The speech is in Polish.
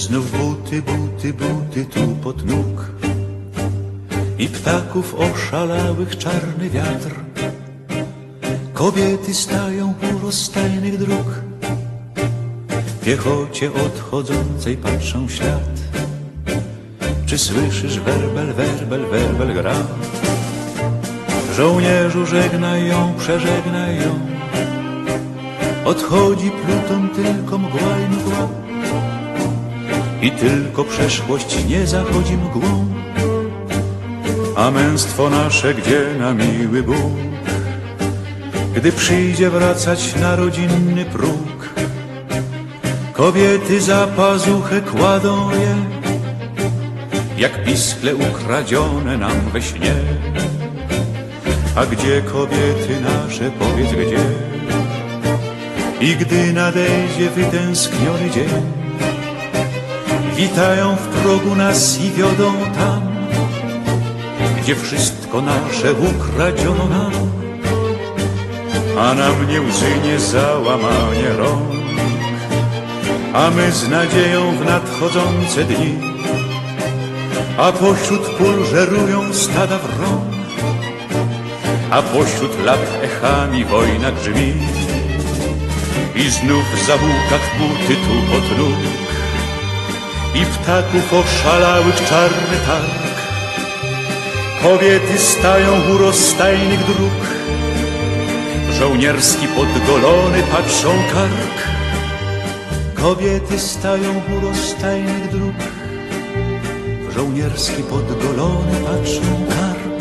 Znów buty, buty, buty tu pod nóg. I ptaków oszalałych czarny wiatr. Kobiety stają u rozstajnych dróg. Piechocie odchodzącej patrzą w ślad Czy słyszysz werbel, werbel, werbel gra? Żołnierzu żegnaj ją, przeżegnaj ją. Odchodzi pluton tylko mgła i mgła I tylko przeszłość nie zachodzi mgłą. A męstwo nasze gdzie na miły Bóg? Gdy przyjdzie wracać na rodzinny próg Kobiety za pazuchę kładą je Jak piskle ukradzione nam we śnie. A gdzie kobiety nasze, powiedz gdzie? I gdy nadejdzie wytęskniony dzień, witają w progu nas i wiodą tam, gdzie wszystko nasze ukradziono nam, a na mnie łzy nie załamanie rąk, a my z nadzieją w nadchodzące dni, a pośród pól żerują stada wrąg, a pośród lat echami wojna grzmi. I znów w zawłókach buty tu pod nóg I ptaków oszalałych czarny targ. Kobiety stają u rozstajnych dróg. Żołnierski podgolony patrzą kark. Kobiety stają u rozstajnych dróg. Żołnierski podgolony patrzą kark